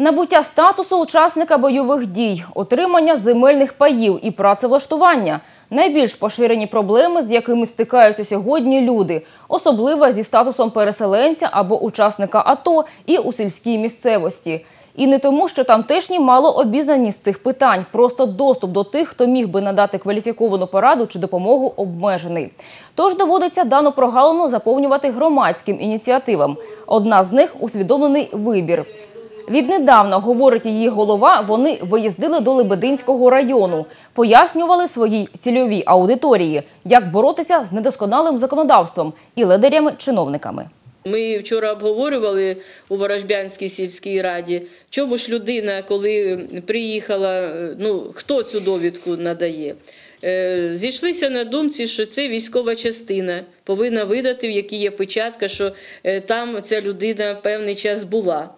Набуття статусу учасника бойових дій, отримання земельних паїв і працевлаштування – найбільш поширені проблеми, з якими стикаються сьогодні люди, особливо зі статусом переселенця або учасника АТО і у сільській місцевості. І не тому, що тамтешні мало обізнані з цих питань, просто доступ до тих, хто міг би надати кваліфіковану пораду чи допомогу, обмежений. Тож доводиться дану прогалину заповнювати громадським ініціативам. Одна з них – усвідомлений вибір. Віднедавна, говорить її голова, вони виїздили до Лебединського району, пояснювали своїй цільовій аудиторії, як боротися з недосконалим законодавством і ледарями-чиновниками. Ми вчора обговорювали у Ворожбянській сільській раді, чому ж людина, коли приїхала, ну хто цю довідку надає. Е, Зійшлися на думці, що це військова частина повинна видати, в якій є печатка, що е, там ця людина певний час була.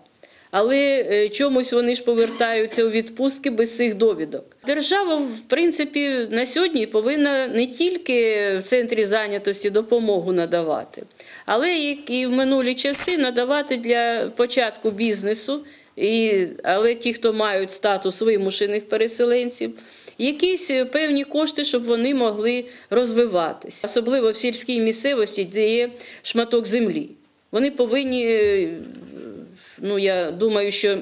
Але е, чомусь вони ж повертаються у відпустки без цих довідок. Держава, в принципі, на сьогодні повинна не тільки в центрі зайнятості допомогу надавати, але як і в минулі часи надавати для початку бізнесу, і, але ті, хто мають статус вимушених переселенців, якісь певні кошти, щоб вони могли розвиватися, особливо в сільській місцевості, де є шматок землі. Вони повинні е, ну я думаю, що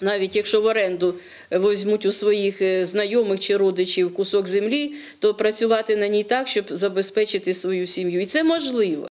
навіть якщо в оренду возьмуть у своїх е, знайомих чи родичів кусок землі, то працювати на ній так, щоб забезпечити свою сім'ю. І це можливо.